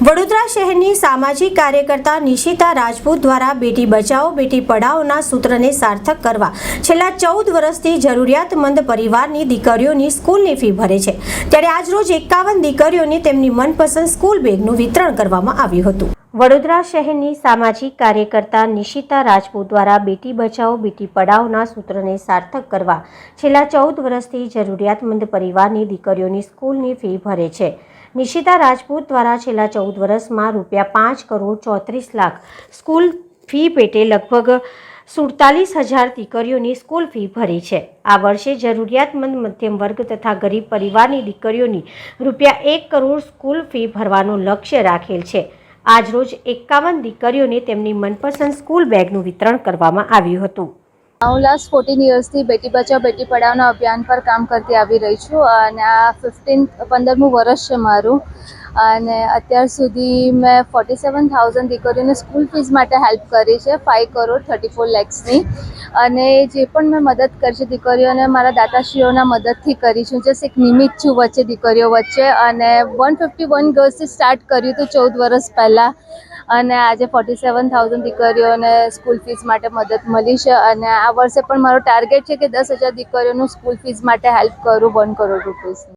વડોદરા શહેરની સામાજિક કાર્યકર્તા નિશિતા રાજપૂત દ્વારા બેટી બચાવો, બેટી પઢાઓના સૂત્રને સાર્થક કરવા છેલ્લા ચૌદ વર્ષથી જરૂરિયાતમંદ પરિવારની દીકરીઓની સ્કૂલની ફી ભરે છે. ત્યારે આજરોજ એકાવન દીકરીઓને તેમની મનપસંદ સ્કૂલ બેગનું વિતરણ કરવામાં આવ્યું હતું. વડોદરા શહેરની સામાજિક કાર્યકર્તા નિશિતા રાજપૂત દ્વારા બેટી બચાવો, બેટી પઢાઓના સૂત્રને સાર્થક કરવા છેલ્લા ચૌદ વર્ષથી જરૂરિયાતમંદ પરિવારની દીકરીઓની સ્કૂલની ફી ભરે છે. નિશિતા રાજપૂત દ્વારા છેલ્લા ચૌદ વર્ષમાં રૂપિયા પાંચ કરોડ ચોત્રીસ લાખ સ્કૂલ ફી પેટે લગભગ સુડતાલીસ હજાર દીકરીઓની સ્કૂલ ફી ભરી છે. આ વર્ષે જરૂરિયાતમંદ મધ્યમ વર્ગ તથા ગરીબ પરિવારની દીકરીઓની રૂપિયા એક કરોડ સ્કૂલ ફી ભરવાનું લક્ષ્ય રાખેલ છે. આજરોજ એકાવન દીકરીઓને તેમની મનપસંદ સ્કૂલ બેગનું વિતરણ કરવામાં આવ્યું હતું. હું લાસ્ટ ફોર્ટીન યર્સથી બેટી બચાવો, બેટી પઢાવના અભિયાન પર કામ કરતી આવી રહી છું અને આ ફિફ્ટીન પંદરમું વર્ષ છે મારું. અને અત્યાર સુધી મેં ફોર્ટી સેવન થાઉઝન્ડ દીકરીઓને સ્કૂલ ફીસ માટે હેલ્પ કરી છે ફાઇવ કરોડ થર્ટી ફોર લેક્સની અને જે પણ મેં મદદ કરી છે દીકરીઓને, મારા દાતાશ્રીઓના મદદથી કરી છું. જે એક નિમિત્ત છું વચ્ચે દીકરીઓ વચ્ચે. અને વન ફિફ્ટી વન ગર્લ્સથી સ્ટાર્ટ કર્યું હતું ચૌદ વર્ષ પહેલાં. અને આજે ફોર્ટી સેવન થાઉઝન્ડ દીકરીઓને સ્કૂલ ફીસ માટે મદદ મળી છે. અને આ વર્ષે પણ મારો ટાર્ગેટ છે કે દસ હજાર દીકરીઓનું સ્કૂલ ફીસ માટે હેલ્પ કરું વન કરોડ રૂપીસની